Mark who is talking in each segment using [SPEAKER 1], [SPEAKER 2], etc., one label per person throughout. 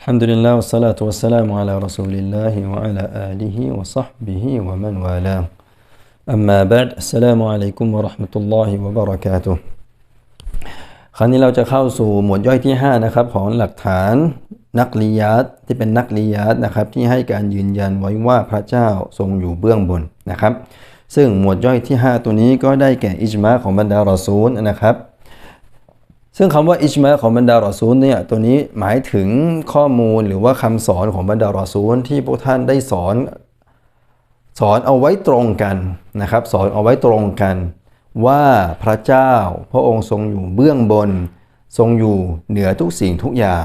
[SPEAKER 1] الحمد لله والصلاة والسلام على رسول الله وعلى آله وصحبه ومن والاه أما بعد السلام عليكم ورحمة الله وبركاته คราวนี้เราจะเข้าสู่หมวดย่อยที่ 5 นะครับ ของหลักฐานนักลียัตที่เป็นนักลียัตนะครับ ที่ให้การยืนยันไว้ว่าพระเจ้าทรงอยู่เบื้องบนนะครับ ซึ่งหมวดย่อยที่ 5 ตัวนี้ก็ได้แก่อิจมาของบรรดารอซูลนะครับ ซึ่งคำว่าอิจมาของบรรดารอซูลเนี่ยตัวนี้หมายถึงข้อมูลหรือว่าคำสอนของบรรดารอซูลที่พวกท่านได้สอน สอนเอาไว้ตรงกันนะครับ สอนเอาไว้ตรงกัน ว่าพระเจ้าพระองค์ทรงอยู่เบื้องบน ทรงอยู่เหนือทุกสิ่งทุกอย่าง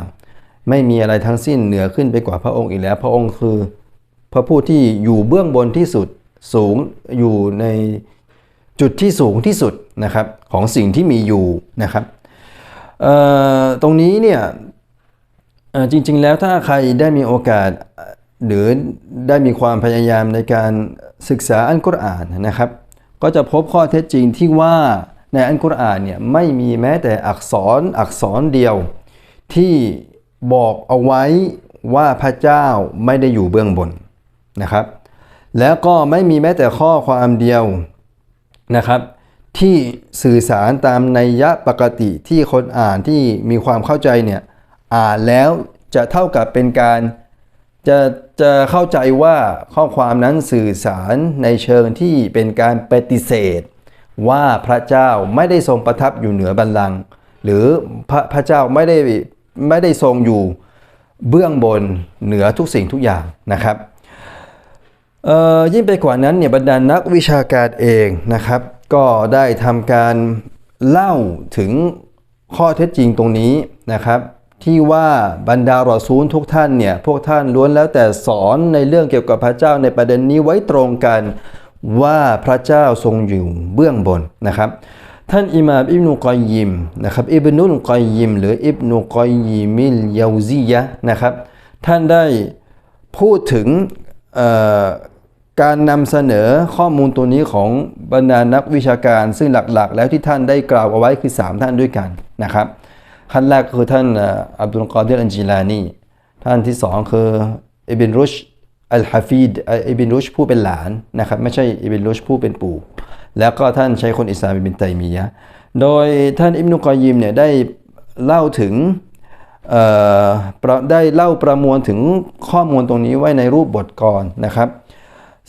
[SPEAKER 1] ไม่มีอะไรทั้งสิ้นเหนือขึ้นไปกว่าพระองค์อีกแล้ว พระองค์คือ พระผู้ที่อยู่เบื้องบนที่สุดสูงอยู่ในจุดที่สูงที่สุดนะครับของสิ่งที่มีอยู่นะครับ ตรงนี้เนี่ยจริง ๆ แล้วถ้าใครได้มีโอกาสหรือได้มีความพยายามในการศึกษาอัลกุรอานนะครับ ก็จะพบข้อเท็จจริงที่ว่าในอัลกุรอานเนี่ยไม่มีแม้แต่อักษรอักษรเดียว ที่บอกเอาไว้ว่าพระเจ้าไม่ได้อยู่เบื้องบนนะครับ แล้วก็ไม่มีแม้แต่ข้อความเดียวนะครับ ที่สื่อสารตามนัยยะปกติที่คนอ่านที่มีความเข้าใจเนี่ยอ่านแล้วจะเท่ากับเป็นการจะจะเข้าใจว่าข้อความนั้นสื่อสารในเชิงที่เป็นการปฏิเสธ ว่าพระเจ้าไม่ได้ทรงประทับอยู่เหนือบัลลังก์หรือพระพระเจ้าไม่ได้ไม่ได้ทรงอยู่เบื้องบนเหนือทุกสิ่งทุกอย่างนะครับยิ่งไปกว่านั้นเนี่ยบรรดานักวิชาการเองนะครับ ก็ได้ทำการเล่าถึงข้อเท็จจริงตรงนี้นะครับ ที่ว่าบรรดารอซูลทุกท่านเนี่ยพวกท่านล้วนแล้วแต่สอนในเรื่องเกี่ยวกับพระเจ้าในประเด็นนี้ไว้ตรงกันว่าพระเจ้าทรงอยู่เบื้องบนนะครับ ท่านอิมามอิบนุกอยยิมนะครับอิบนุลกอยยิม หรืออิบนุกอยยิมิลยาซียะนะครับ ท่านได้พูดถึง การนำเสนอข้อมูลตัวนี้ของบรรดานักวิชาการ ซึ่งหลักๆ แล้วที่ท่านได้กล่าวเอาไว้คือ 3 ท่านด้วยกันนะครับขั้นแรกคือท่านอับดุลกอดิรอันจิลานีท่านที่สองคืออิบินรุชอัลฮะฟีดอิบินรุชผู้เป็นหลานนะครับไม่ใช่อิบินรุชผู้เป็นปู่แล้วก็ท่านใช้คนอิสลามอิบินไตมียะโดยท่านอิบนุกอยยิมเนี่ยได้เล่าถึงเอ่อได้เล่าประมวลถึงข้อมูลตรงนี้ไว้ในรูปบทกรนะครับ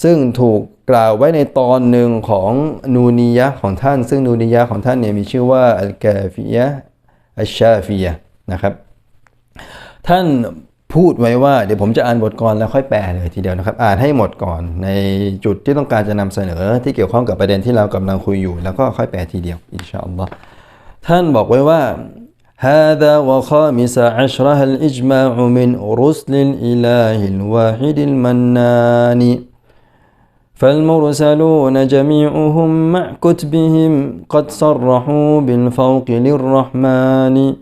[SPEAKER 1] ซึ่งถูกกล่าวไว้ในตอนหนึ่งของนูนียะห์ของท่าน ซึ่งนูนียะห์ของท่านเนี่ยมีชื่อว่าอัลกาฟิยะห์อัชชาฟิยะห์นะครับ ท่านพูดไว้ว่าเดี๋ยวผมจะอ่านบทกรแล้วค่อยแปลเลยทีเดียวนะครับ อ่านให้หมดก่อนในจุดที่ต้องการจะนำเสนอที่เกี่ยวข้องกับประเด็นที่เรากำลังคุยอยู่ แล้วก็ค่อยแปลทีเดียวอินชาอัลลอฮ์ท่านบอกไว้ว่า هذا وخامس عشرها الإجماع من رسل الإله الواحد المنان فالمرسلون جميعهم مع كتبهم قد صرحوا بالفوق للرحمن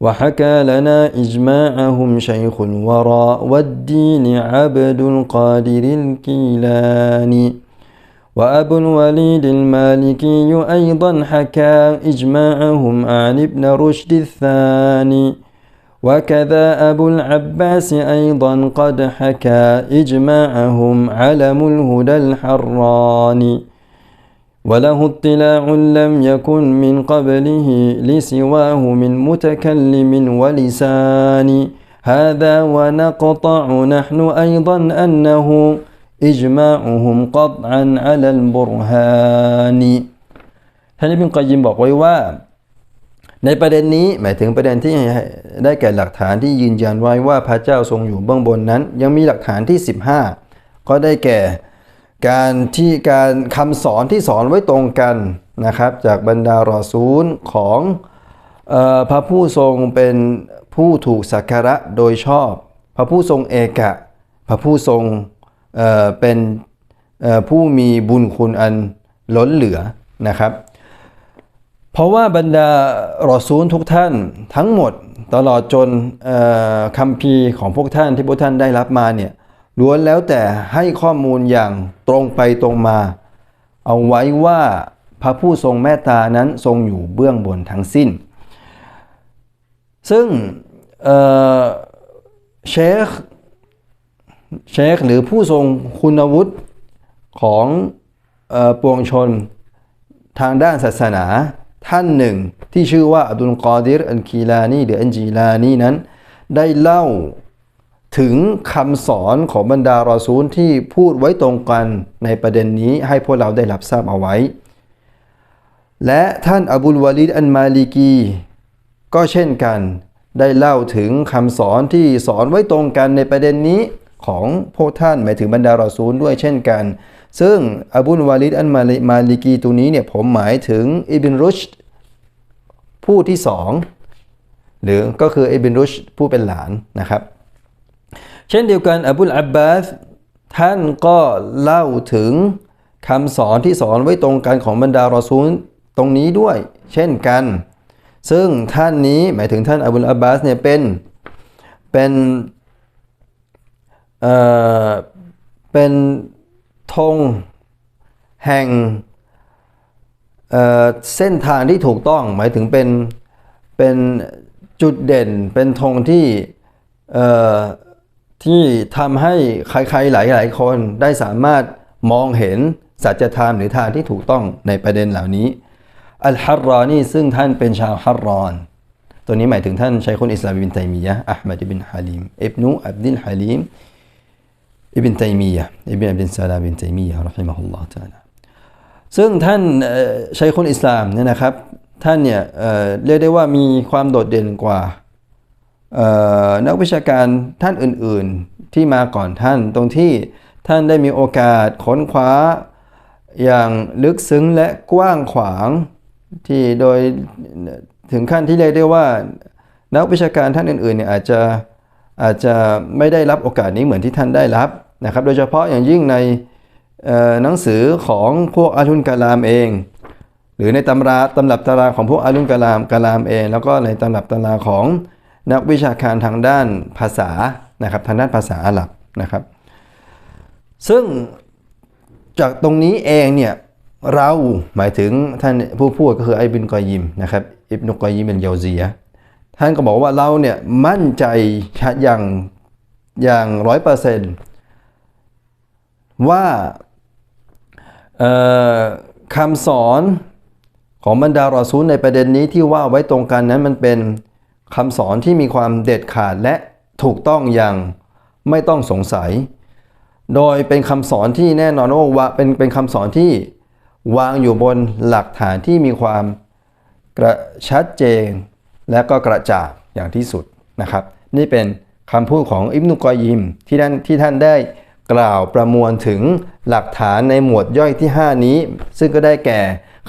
[SPEAKER 1] وحكى لنا إجماعهم شيخ الورى والدين عبد القادر الكيلاني وأبو الوليد المالكي أيضا حكى إجماعهم عن ابن رشد الثاني وكذا أبو العباس أيضا قد حكى إجماعهم علم الهدى الحراني وله اطلاع لم يكن من قبله لسواه من متكلم ولسان هذا ونقطع نحن أيضا أنه إجماعهم قطعا على البرهان ท่านอิบนุกอยยิมบอกไว้ว่า ในประเด็นนี้หมายถึงประเด็นที่ได้แก่หลักฐานที่ยืนยันไว้ว่าพระเจ้าทรงอยู่เบื้องบนนั้น ยังมีหลักฐานที่ 15 ก็ได้แก่การที่การคำสอนที่สอนไว้ตรงกันนะครับ จากบรรดารอซูลของออพระผู้ทรงเป็นผู้ถูกสักการะโดยชอบ พระผู้ทรงเอกะ พระผู้ทรงเเป็นผู้มีบุญคุณอันล้นเหลือนะครับ เพราะว่าบรรดารอซูลทุกท่านทั้งหมดตลอดจนคำพีของพวกท่านที่พวกท่านได้รับมาเนี่ยล้วนแล้วแต่ให้ข้อมูลอย่างตรงไปตรงมา เอาไว้ว่าพระผู้ทรงเมตตานั้นทรงอยู่เบื้องบนทั้งสิ้น ซึ่งเชคเชคหรือผู้ทรงคุณวุฒิของอปวงชนทางด้านศาสนา ท่านหนึ่ง ที่ชื่อว่าอับดุลกอดิรอันคีลานีหรืออันจีลานีนั้น ได้เล่าถึงคำสอนของบรรดารอซูลที่พูดไว้ตรงกันในประเด็นนี้ให้พวกเราได้รับทราบเอาไว้ และท่านอบุลวาลิดอันมาลิกี ก็เช่นกันได้เล่าถึงคำสอนที่สอนไว้ตรงกันในประเด็นนี้ของพวกท่านหมายถึงบรรดารอซูลด้วยเช่นกัน ซึ่งอบุลวาลิดอันมาลิกีตัวนี้เนี่ยผมหมายถึงอิบินรุชผู้ที่สองหรือก็คืออิบินรุชผู้เป็นหลานนะครับ เช่นเดียวกันอบุลอับบาสท่านก็เล่าถึงคำสอนที่สอนไว้ตรงกันของบรรดารอซูลตรงนี้ด้วย เช่นกัน ซึ่งท่านนี้หมายถึงท่านอบุลอับบาสเนี่ยเป็นเป็นเอ่อเป็น ธงแห่งเเส้นทางที่ถูกต้องหมายถึงเป็นเป็นจุดเด่นเป็นธงที่ที่ทำให้ใครๆหลายๆคนได้สามารถมองเห็นสัจธรรมหรือทางที่ถูกต้องในประเด็นเหล่านี้อัลฮัรรอนี่ซึ่งท่านเป็นชาวฮัรรอน ตัวนี้หมายถึงท่านชัยคนอิสลามบินไตมียะอัลมัดอิบินฮาลิมอิบนุอับดิลฮาลิม อิบินไตมียะอิบินอับดิลซาลาบินไตมียะรอฮิมะฮุลลอฮ์ตะอาลาซึ่งท่านชัยคนอิสลามเนี่ยนะครับ ท่านเนี่ยเเรียกได้ว่ามีความโดดเด่นกว่านักวิชาการท่านอื่นๆที่มาก่อนท่านตรงที่ท่านได้มีโอกาสค้นคว้าอย่างลึกซึ้งและกว้างขวางที่โดยถึงขั้นที่เรียกได้ว่า นักวิชาการท่านอื่นๆเนี่ยอาจจะอาจจะไม่ได้รับโอกาสนี้เหมือนที่ท่านได้รับ นะครับโดยเฉพาะอย่างยิ่งในหนังสือของพวกอาลุนกาลามเอง หรือในตำราตำรับตำราของพวกอาลุนกาลามกาลามเอง แล้วก็ในตำรับตำราของนักวิชาการทางด้านภาษานะครับทางด้านภาษาอาหรับนะครับ ซึ่งจากตรงนี้เองเนี่ยเราหมายถึงท่านผู้พูดก็คือไอบินกอยิมนะครับอิบนุกอยิมเป็นเยาซียท่านก็บอกว่าเราเนี่ยมั่นใจอย่างอย่างร้อยเปอร์เซ็นต์ ว่าคำสอนของบรรดารอซูลในประเด็นนี้ที่ว่าไว้ตรงกันนั้นมันเป็นคำสอนที่มีความเด็ดขาดและถูกต้องอย่างไม่ต้องสงสัย โดยเป็นคำสอนที่แน่นอนว่าเป็นเป็นคำสอนที่วางอยู่บนหลักฐานที่มีความกระชัดเจนและก็กระจ่างอย่างที่สุดนะครับ นี่เป็นคำพูดของอิบนุกอยยิมที่ท่านที่ท่านได้ กล่าวประมวลถึงหลักฐานในหมวดย่อยที่ 5 นี้ ซึ่งก็ได้แก่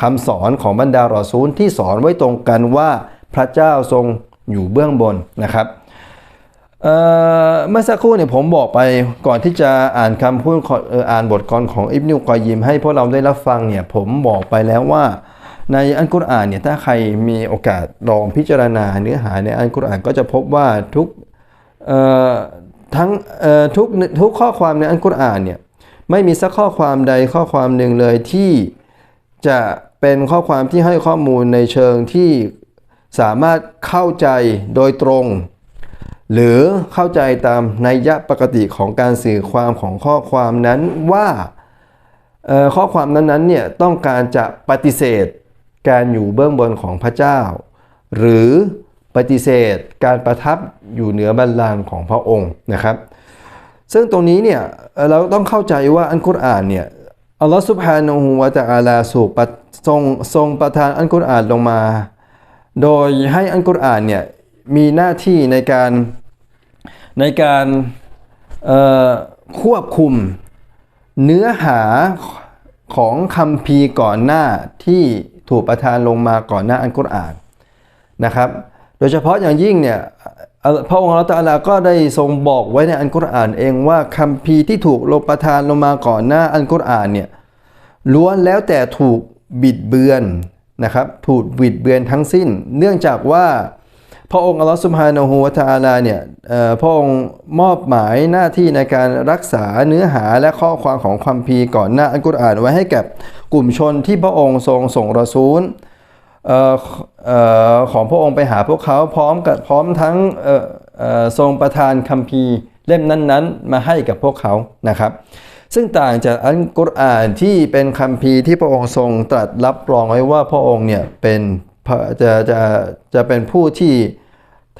[SPEAKER 1] คำสอนของบรรดารอซูลที่สอนไว้ตรงกันว่าพระเจ้าทรงอยู่เบื้องบนนะครับเมื่อสักครู่เนี่ยผมบอกไปก่อนที่จะอ่านคำพูดของเอ่ออ่านบทกลอนของอิบนุกอยยิมให้พวกเราได้รับฟังเนี่ยผมบอกไปแล้วว่า ในอัลกุรอานเนี่ยถ้าใครมีโอกาสลองพิจารณาเนื้อหาในอัลกุรอานก็จะพบว่าทุก ทั้งทุกทุกข้อความในอัลกุรอานเนี่ยไม่มีสักข้อความใดข้อความหนึ่งเลยที่จะเป็นข้อความที่ให้ข้อมูลในเชิงที่สามารถเข้าใจโดยตรง หรือเข้าใจตามนัยยะปกติของการสื่อความของข้อความนั้นว่าข้อความนั้นๆเนี่ยต้องการจะปฏิเสธการอยู่เบื้องบนของพระเจ้า หรือ ปฏิเสธการประทับอยู่เหนือบัลลังก์ของพระองค์นะครับ ซึ่งตรงนี้เนี่ยเราต้องเข้าใจว่าอันกุรอานเนี่ยอัลลอฮฺสุบฮานาหูวะตะอาลาสูปทรงทรงประทานอันกุรอานลงมา โดยให้อันกุรอานเนี่ยมีหน้าที่ในการในการควบคุมเนื้อหาของคำพีก่อนหน้าที่ถูกประทานลงมาก่อนหน้าอันกุรอานนะครับ โดยเฉพาะอย่างยิ่งเนี่ยพระองค์อัลลอฮฺตาลาก็ได้ทรงบอกไว้ในอันกุรอานเองว่าคำพีที่ถูกลงประทานลงมาก่อนหน้าอันกุรอานเนี่ยล้วนแล้วแต่ถูกบิดเบือนนะครับถูกบิดเบือนทั้งสิ้น เนื่องจากว่าพระองค์อัลลอฮฺสุบฮานาหูวะตะอาลาเนี่ยพระองค์มอบหมายหน้าที่ในการรักษาเนื้อหาและข้อความของคัมภีร์ก่อนหน้าอันกุรอานไว้ให้กับกลุ่มชนที่พระองค์ทรงส่งรอซูล ของพระองค์ไปหาพวกเขาพร้อมกับพร้อมทั้งทรงประทานคัมภีร์เล่มนั้นๆ มาให้กับพวกเขานะครับ ซึ่งต่างจากอัลกุรอานที่เป็นคัมภีร์ที่พระองค์ทรงตรัสรับรองไว้ว่าพระองค์เนี่ยเป็นจะจะจะเป็นผู้ที่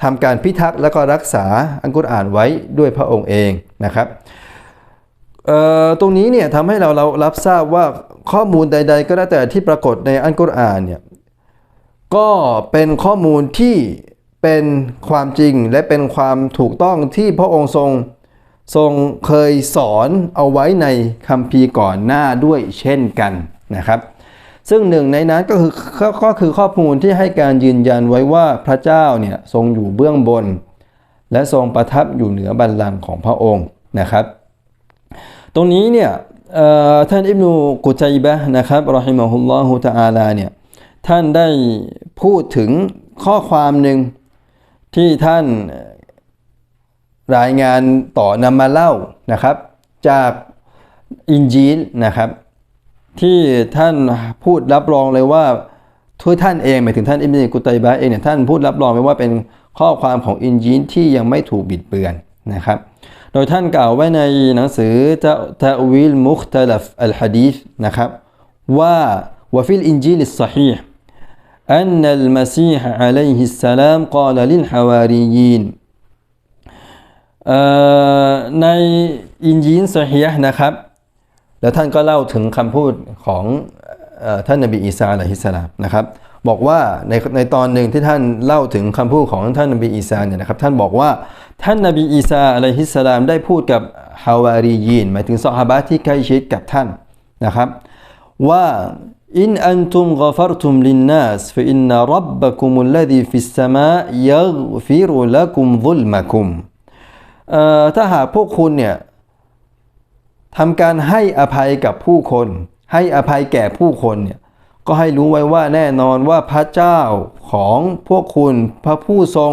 [SPEAKER 1] ทำการพิทักษ์และก็รักษาอัลกุรอานไว้ด้วยพระองค์เองนะครับตรงนี้เนี่ยทำให้เราเรารับทราบว่าข้อมูลใด ๆ ก็แล้วแต่ที่ปรากฏในอัลกุรอานเนี่ย ก็เป็นข้อมูลที่เป็นความจริงและเป็นความถูกต้องที่พระองค์ทรงทรงเคยสอนเอาไว้ในคัมภีร์ก่อนหน้าด้วยเช่นกันนะครับ ซึ่งหนึ่งในนั้นก็คือก็ก็คือข้อมูลที่ให้การยืนยันไว้ว่าพระเจ้าเนี่ยทรงอยู่เบื้องบน และทรงประทับอยู่เหนือบัลลังก์ของพระองค์นะครับ ตรงนี้เนี่ยท่านอิบนุกุตัยบะนะครับรอฮิมะฮุลลอฮุตะอาลาเนี่ย ท่านได้พูดถึงข้อความหนึ่งที่ท่านรายงานต่อนำมาเล่านะครับ จากอินจีลนะครับ ที่ท่านพูดรับรองเลยว่าทุกท่านเองหมายถึงท่านอิบนกุตัยบะเองเนี่ยท่านพูดรับรองไว้ว่าเป็นข้อความของอินจีลที่ยังไม่ถูกบิดเบือนนะครับ โดยท่านกล่าวไว้ในหนังสือตะวิลมุคตลัฟอัลฮะดีษนะครับว่าวฟิลอินจีลสฮีห์ أن المسيح عليه السلام قال للحواريين เอ่อในอินจีนสฮียห์นะครับ แล้วท่านก็เล่าถึงคำพูดของเอ่อท่านนบีอีสาอะลัยฮิสสลามนะครับ บอกว่าในในตอนหนึ่งที่ท่านเล่าถึงคำพูดของท่านนบีอีสาเนี่ยนะครับ ท่านบอกว่าท่านนบีอีสาอะลัยฮิสสลามได้พูดกับฮาวารียีนหมายถึงซอฮาบะที่ใกล้ชิดกับท่านนะครับ ว่า อินอันตุมกฟรตุมลินนัสฟอินนรับ ب กุมุลลดีฟิสสมายักฟิรุละกุมซุลมะกุมถ้าหากพวกคุณเนี่ยทำการให้อภัยกับผู้คน ให้อภัยแก่ผู้คนเนี่ยก็ให้รู้ไว้ว่าแน่นอนว่าพระเจ้าของพวกคุณพระผู้ทรง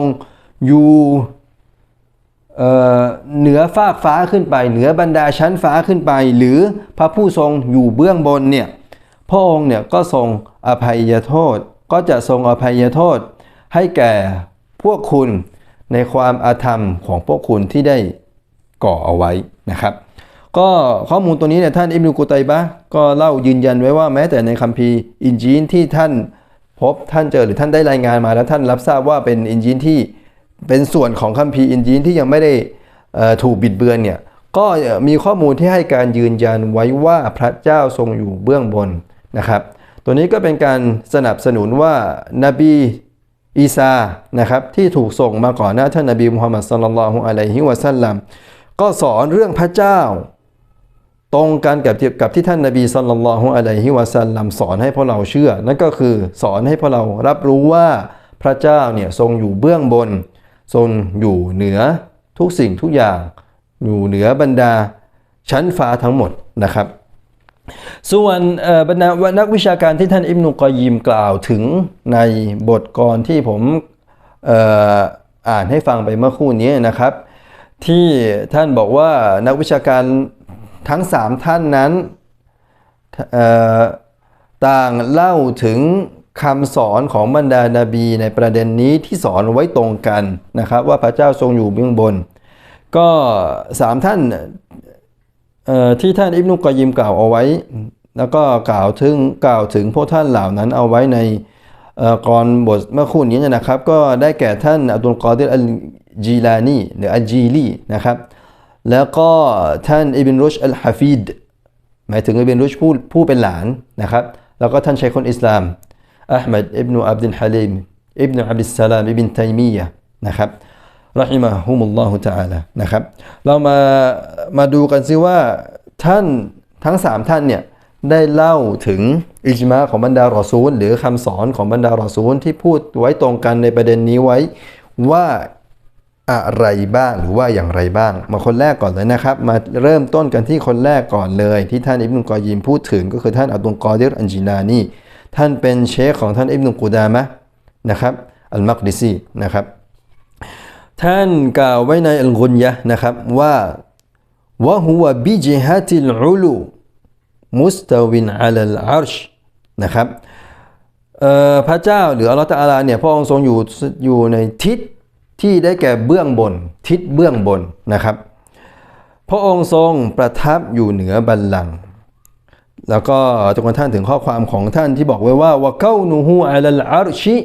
[SPEAKER 1] อยู่เอ่เหนือฟากฟ้าขึ้นไป เหนือบรรดาชั้นฟ้าขึ้นไป หรือพระผู้ทรงอยู่เบื้องบนเนี่ย พระองค์เนี่ยก็ทรงอภัยโทษ ก็จะทรงอภัยโทษ ให้แก่พวกคุณในความอาธรรมของพวกคุณที่ได้ก่อเอาไว้นะครับ ก็ข้อมูลตัวนี้เนี่ยท่านอิบนุกุตัยบะก็เล่ายืนยันไว้ว่าแม้แต่ในคัมภีร์อินจีนที่ท่านพบท่านเจอหรือท่านได้รายงานมาแล้วท่านรับทราบว่าเป็นอินจีนที่เป็นส่วนของคัมภีร์อินจีนที่ยังไม่ได้ถูกบิดเบือนเนี่ยก็มีข้อมูลที่ให้การยืนยันไว้ว่าพระเจ้าทรงอยู่เบื้องบน นะครับ ตัวนี้ก็เป็นการสนับสนุนว่านบีอีซานะครับที่ถูกส่งมาก่อนหน้าท่านนบีมุฮัมมัดสัลลัลลอฮุอะลัยฮิวะสัลลัมก็สอนเรื่องพระเจ้า ตรงกันกับที่กับที่ท่านนบีสัลลัลลอฮุอะลัยฮิวะสัลลัมสอนให้พวกเราเชื่อ นั่นก็คือสอนให้พวกเรารับรู้ว่าพระเจ้าเนี่ยทรงอยู่เบื้องบน ทรงอยู่เหนือทุกสิ่งทุกอย่าง อยู่เหนือบรรดาชั้นฟ้าทั้งหมดนะครับ ส่วนบรรดานักวิชาการที่ท่านอิบนุกอยิมกล่าวถึงในบทกรที่ผมอ่ออ่านให้ฟังไปเมื่อคู่นี้นะครับ ที่ท่านบอกว่านักวิชาการทั้งสามท่านนั้นต่างเล่าถึงคำสอนของบรรดานาบีในประเด็นนี้ที่สอนไว้ตรงกันนะครับ ว่าพระเจ้าทรงอยู่เบื้องบน ก็สามท่าน ที่ท่านอิบนุกอยยิมกล่าวเอาไว้ แล้วก็กล่าวถึงกล่าวถึงพวกท่านเหล่านั้นเอาไว้ในกรบทเมื่อคู่นี้นะครับ ก็ได้แก่ท่านอับดุลกอดิรอัลจีลานีหรืออัลจีลีนะครับ แล้วก็ท่านอิบินรุชอัลฮะฟีดหมายถึงอิบินรุชผู้ผู้เป็นหลานนะครับ แล้วก็ท่านชัยคนอิสลามอัลมัดอิบนุอับดุลฮะลิมอิบนุอับดุลสลามอิบินตัยมียะนะครับ รหิมะฮุมุลลอฮุตะอาลานะครับ เรามามาดูกันซิว่าท่านทั้งสามท่านเนี่ยได้เล่าถึงอิจมาของบรรดารอซูล หรือคำสอนของบรรดารอซูลที่พูดไว้ตรงกันในประเด็นนี้ไว้ว่าอะไรบ้างหรือว่าอย่างไรบ้าง มาคนแรกก่อนเลยนะครับ มาเริ่มต้นกันที่คนแรกก่อนเลย ที่ท่านอิบนุกอยยิมพูดถึงก็คือท่านอับดุลกอดิรอันจินานีท่านเป็นเชคของท่านอิบนุกูดามะนะครับอัลมักดิซีนะครับ ท่านกล่าวไว้ในอัลกุนยะนะครับว่าวะฮุวะบิจิฮัติลอุลูมุสตาวินอัลลอาร์ชนะครับพระเจ้าหรืออัลลอฮฺตะอาลาเนี่ยพระองค์ทรงอยู่อยู่ในทิศที่ได้แก่เบื้องบน ทิศเบื้องบนนะครับ พระองค์ทรงประทับอยู่เหนือบัลลังก์แล้วก็จนกระทั่งถึงข้อความของท่านที่บอกไว้ว่าวะเก้านูฮูอัลลอาร์ชิ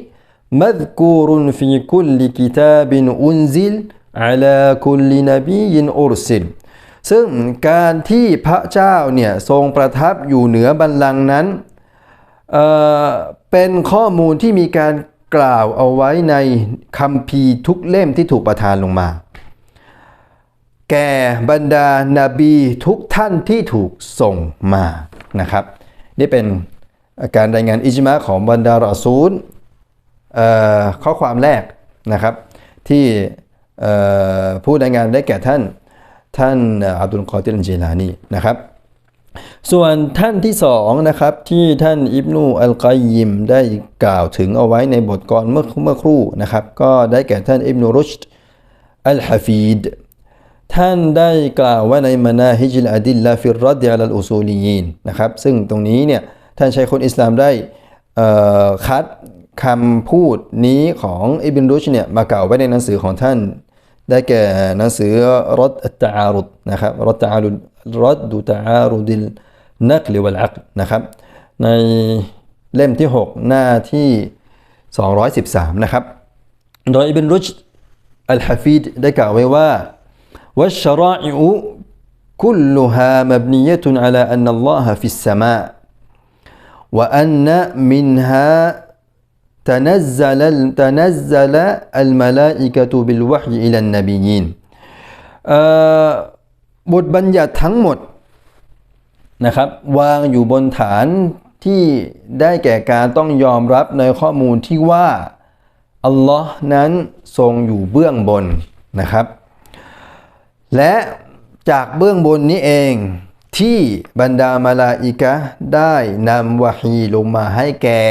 [SPEAKER 1] มัดกูรุนฟีคุลลิกิตาบินอุนซิลอัลาคุลลินบีอุรซิลซึ่งการที่พระเจ้าเนี่ยทรงประทับอยู่เหนือบัลลังก์นั้นเอ่อเป็นข้อมูลที่มีการกล่าวเอาไว้ในคัมภีร์ทุกเล่มที่ถูกประทานลงมา แก่บรรดานาบีทุกท่านที่ถูกส่งมานะครับ นี่เป็นการรายงานอิจมาของบรรดารอซูล ข้อความแรกนะครับที่ผู้รายงานได้แก่ท่านท่านอับดุลกอติรจีลานีนะครับ ส่วนท่านที่สองนะครับที่ท่านอิบนูอัลกัยยิมได้กล่าวถึงเอาไว้ในบทกรเมื่อเมื่อครู่นะครับ ก็ได้แก่ท่านอิบนูรุชดอัลฮะฟีดท่านได้กล่าวว่าในมานาฮิจิลอดิลลาฟิรรัดอัลอุซูลียนนะครับซึ่งตรงนี้เนี่ยท่านชัยคนอิสลามได้คัด คำพูดนี้ของอิบินรุชเนี่ยมากล่าวไว้ในหนังสือของท่าน ได้แก่หนังสือรดตะอารุดนะครับรดตะอารุดรดดูตะอารุดิลนักลิวัลอักนะครับ ในเล่มที่ 6 หน้าที่ 213 นะครับ โดยอิบินรุชอัลฮะฟีดได้กล่าวไว้ว่า والشرائع كلها مبنية على أن الله في السماء وأن منها تنزل تنزل الملائكة بالوحي إلى النبيين เอ่อบทบัญญัติทั้งหมดนะครับวางอยู่บนฐานที่ได้แก่การต้องยอมรับในข้อมูลที่ว่า อัลลอฮ์นั้นทรงอยู่เบื้องบนนะครับ และจากเบื้องบนนี้เองที่บรรดามาลาอิกะห์ได้นำวะฮีลงมาให้แก่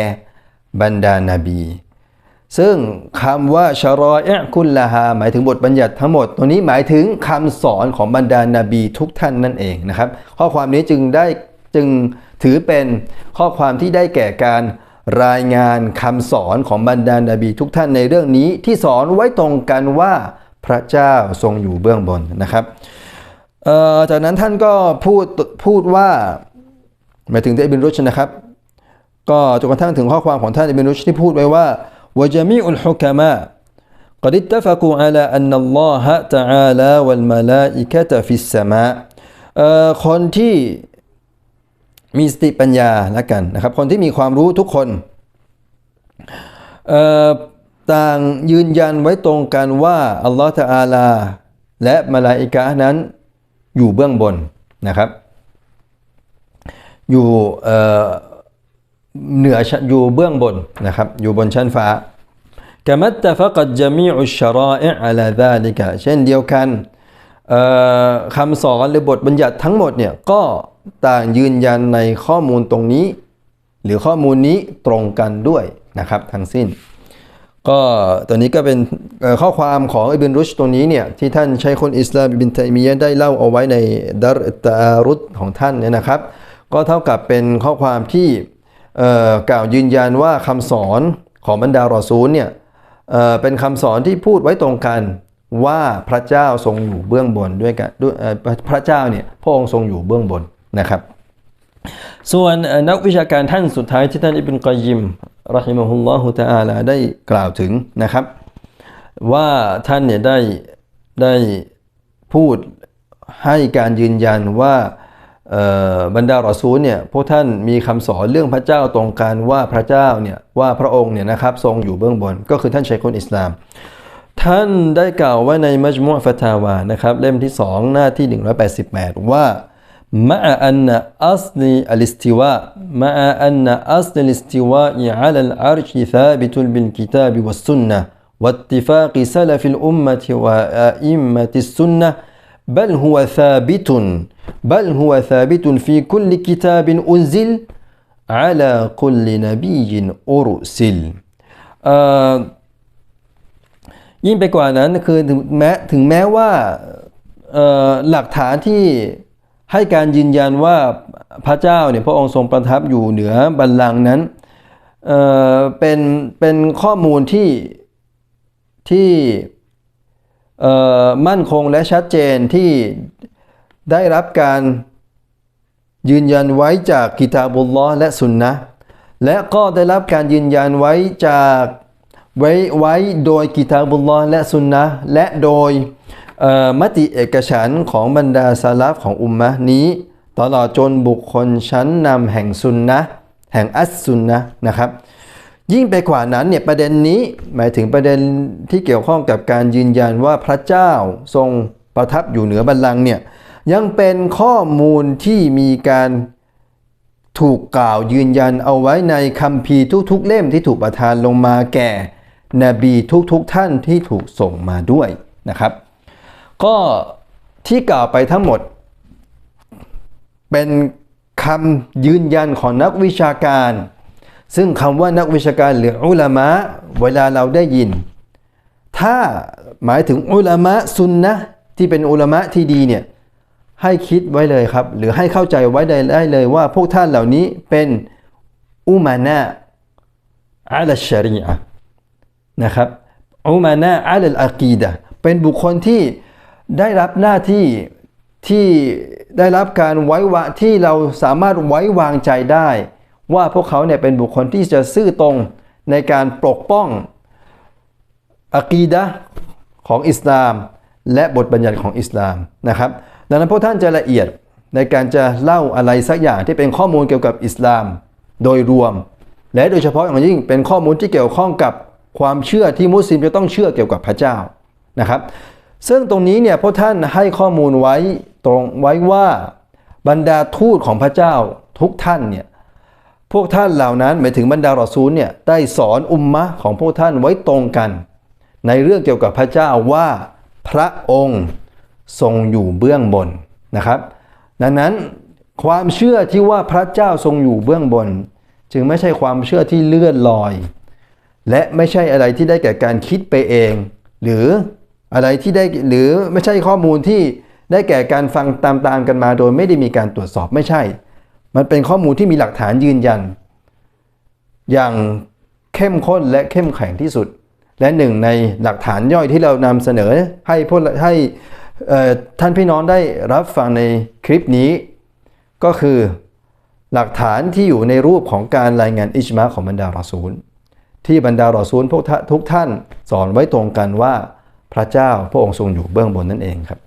[SPEAKER 1] บรรดานาบี ซึ่งคำว่าชรอเอะคุลลาฮาหมายถึงบทบัญญัติทั้งหมดตรงนี้หมายถึงคำสอนของบรรดานาบีทุกท่านนั่นเองนะครับ ข้อความนี้จึงได้จึงถือเป็นข้อความที่ได้แก่การรายงานคำสอนของบรรดานาบีทุกท่านในเรื่องนี้ ที่สอนไว้ตรงกันว่าพระเจ้าทรงอยู่เบื้องบนนะครับจากนั้นท่านก็พูดพูดว่าหมายถึงไดบินรุชนะครับ ก็จนกระทั่งถึงข้อความของท่านอิบนุชที่พูดไว้ว่าวะจามีอุลฮุกามะ قد اتفقوا على أن الله تعالى والملائكة في السماء เอ่อคนที่มีสติปัญญาละกันนะครับ คนที่มีความรู้ทุกคนเอ่อต่างยืนยันไว้ตรงกันว่าอัลลอฮฺตะอาลา และมาลาอิกะห์นั้นอยู่เบื้องบนนะครับ อยู่ เหนืออยู่เบื้องบนนะครับ อยู่บนชั้นฟ้ากมัตตฟกัดจมีอุชรออิอัลาดาลิกะเช่นเดียวกันคำสอนหรือบทบัญญัติทั้งหมดเนี่ยก็ต่างยืนยันในข้อมูลตรงนี้ หรือข้อมูลนี้ตรงกันด้วยนะครับทั้งสิ้น ก็ตัวนี้ก็เป็นข้อความของอิบินรุชตรงนี้เนี่ยที่ท่านใช้คนอิสลามอิบินตัมียะได้เล่าเอาไว้ในดารตารุตของท่านเนี่ยนะครับ ก็เท่ากับเป็นข้อความที่ กล่าวยืนยันว่าคำสอนของบรรดารอซูลเนี่ยเเป็นคำสอนที่พูดไว้ตรงกันว่าพระเจ้าทรงอยู่เบื้องบนด้วยกันด้วยพระเจ้าเนี่ยพระองค์ทรงอยู่เบื้องบนนะครับ ส่วนนักวิชาการท่านสุดท้ายที่ท่านอิบนกอยิมรอฮิมะฮุลลอฮุตะอาลาได้กล่าวถึงนะครับ ว่าท่านเนี่ยได้ได้พูดให้การยืนยันว่า บรรดารอซูลเนี่ยพวกท่านมีคำสอนเรื่องพระเจ้าตรงกันว่าพระเจ้าเนี่ยว่าพระองค์เนี่ยนะครับทรงอยู่เบื้องบน ก็คือท่านชัยคนอิสลาม ท่านได้กล่าวไว้ในมัจมุอัฟตาวานะครับเล่มที่ 2 หน้าที่ 188 ว่ามะอันนะอัสลีอัลิสติวะมะอันนะอัสลีอัลิสติวะอิอัลลอาร์ชซาบิตุลบิลกิตาบิวัสซุนนะวัตติฟากิซลฟิลอุมมะติวะอิมมะติสซุนนะ بل هو ثابت بل هو ثابت في كل كتاب أنزل على كل نبي أرسل เอ่อยิ่งไปกว่านั้นคือถึงแม้ถึงแม้ว่าเอ่อหลักฐานที่ให้การยืนยันว่าพระเจ้าเนี่ยพระองค์ทรงประทับอยู่เหนือบัลลังก์นั้นเอ่อเป็นเป็นข้อมูลที่ที่ เอ่อ มั่นคงและชัดเจนที่ได้รับการยืนยันไว้จากกิตาบุลลอฮและสุนนะและก็ได้รับการยืนยันไว้จากไว้ไว้โดยกิตาบุลลอฮและสุนนะและโดยมติเอกฉันของบรรดาสาลัฟของอุมมะนี้ ตลอดจนบุคคลชั้นนำแห่งสุนนะแห่งอัสสุนนะนะครับ ยิ่งไปกว่านั้นเนี่ยประเด็นนี้หมายถึงประเด็นที่เกี่ยวข้องกับการยืนยันว่าพระเจ้าทรงประทับอยู่เหนือบัลลังก์เนี่ยยังเป็นข้อมูลที่มีการถูกกล่าวยืนยันเอาไว้ในคัมภีร์ทุกๆเล่มที่ถูกประทานลงมาแก่ นบีทุกๆท่านที่ถูกส่งมาด้วยนะครับ ก็ที่กล่าวไปทั้งหมด เป็นคำยืนยันของนักวิชาการ ซึ่งคำว่านักวิชาการหรืออุลามะเวลาเราได้ยิน ถ้าหมายถึงอุลามะซุนนะที่เป็นอุลามะที่ดีเนี่ยให้คิดไว้เลยครับ หรือให้เข้าใจไว้ได้เลยว่าพวกท่านเหล่านี้เป็นอุมานะอัลชรีอะนะครับอุมานะอัลอากีดะเป็นบุคคลที่ได้รับหน้าที่ที่ได้รับการไว้วางที่เราสามารถไว้วางใจได้ ว่าพวกเขาเนี่ยเป็นบุคคลที่จะซื่อตรงในการปกป้องอะกีดะของอิสลาม และบทบัญญัติของอิสลามนะครับ ดังนั้นพวกท่านจะละเอียดในการจะเล่าอะไรสักอย่างที่เป็นข้อมูลเกี่ยวกับอิสลาม โดยรวม และโดยเฉพาะอย่างยิ่งเป็นข้อมูลที่เกี่ยวข้องกับความเชื่อที่มุสลิมจะต้องเชื่อเกี่ยวกับพระเจ้านะครับ ซึ่งตรงนี้เนี่ยพวกท่านให้ข้อมูลไว้ตรงไว้ว่าบรรดาทูตของพระเจ้าทุกท่านเนี่ย พวกท่านเหล่านั้นหมายถึงบรรดารอซูลเนี่ยได้สอนอุมมะของพวกท่านไว้ตรงกัน ในเรื่องเกี่ยวกับพระเจ้าว่าพระองค์ทรงอยู่เบื้องบนนะครับ ดังนั้นความเชื่อที่ว่าพระเจ้าทรงอยู่เบื้องบน จึงไม่ใช่ความเชื่อที่เลื่อนลอย และไม่ใช่อะไรที่ได้แก่การคิดไปเอง หรืออะไรที่ได้หรือไม่ใช่ข้อมูลที่ได้แก่การฟังตามๆกันมาโดยไม่ได้มีการตรวจสอบไม่ใช่ มันเป็นข้อมูลที่มีหลักฐานยืนยัน อย่างเข้มข้นและเข้มแข็งที่สุด และหนึ่งในหลักฐานย่อยที่เรานำเสนอให้พวกให้ท่านพี่น้องได้รับฟังในคลิปนี้ ก็คือหลักฐานที่อยู่ในรูปของการรายงานอิจมาของบรรดารอซูล ที่บรรดารอซูลพวกทุกท่านสอนไว้ตรงกันว่าพระเจ้าพระองค์ทรงอยู่เบื้องบนนั่นเองครับ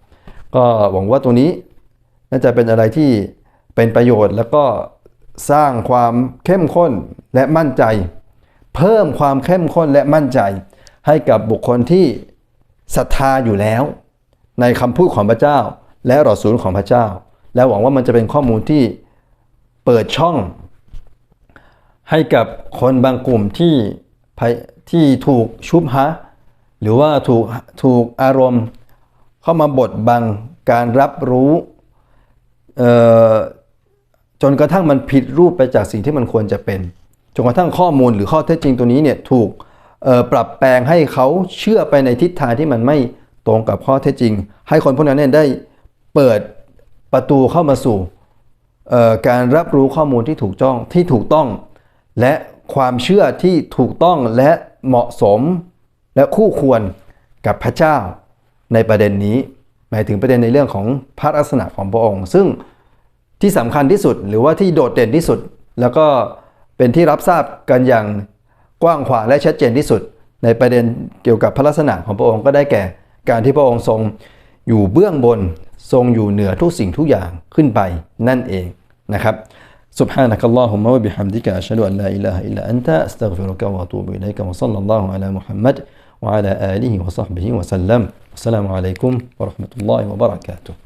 [SPEAKER 1] ก็หวังว่าตัวนี้น่าจะเป็นอะไรที่ เป็นประโยชน์แล้วก็สร้างความเข้มข้นและมั่นใจ เพิ่มความเข้มข้นและมั่นใจ ให้กับบุคคลที่ศรัทธาอยู่แล้ว ในคำพูดของพระเจ้า และรอสูลของพระเจ้า และหวังว่ามันจะเป็นข้อมูลที่เปิดช่อง ให้กับคนบางกลุ่มที่ที่ถูกชุบฮะหรือว่าถูกถูกอารมณ์เข้ามาบดบังการรับรู้ จนกระทั่งมันผิดรูปไปจากสิ่งที่มันควรจะเป็น จนกระทั่งข้อมูลหรือข้อเท็จจริงตัวนี้เนี่ยถูกปรับแปลงให้เขาเชื่อไปในทิศทางที่มันไม่ตรงกับข้อเท็จจริง ให้คนพวกนั้นเนี่ยได้เปิดประตูเข้ามาสู่การรับรู้ข้อมูลที่ถูกจ้องที่ถูกต้อง และความเชื่อที่ถูกต้องและเหมาะสม และคู่ควรกับพระเจ้าในประเด็นนี้ หมายถึงประเด็นในเรื่องของพระลักษณะของพระองค์ ซึ่ง ที่สำคัญที่สุดหรือว่าที่โดดเด่นที่สุด แล้วก็เป็นที่รับทราบกันอย่างกว้างขวางและชัดเจนที่สุด ในประเด็นเกี่ยวกับพระลักษณะของพระองค์ก็ได้แก่ การที่พระองค์ทรงอยู่เบื้องบน ทรงอยู่เหนือทุกสิ่งทุกอย่างขึ้นไปนั่นเองนะครับ سبحانك اللهم وبحمدك أشهد أن لا إله إلا أنت أستغفرك وأتوب إليك وصلى الله على محمد وعلى آله وصحبه وسلم السلام عليكم ورحمة الله وبركاته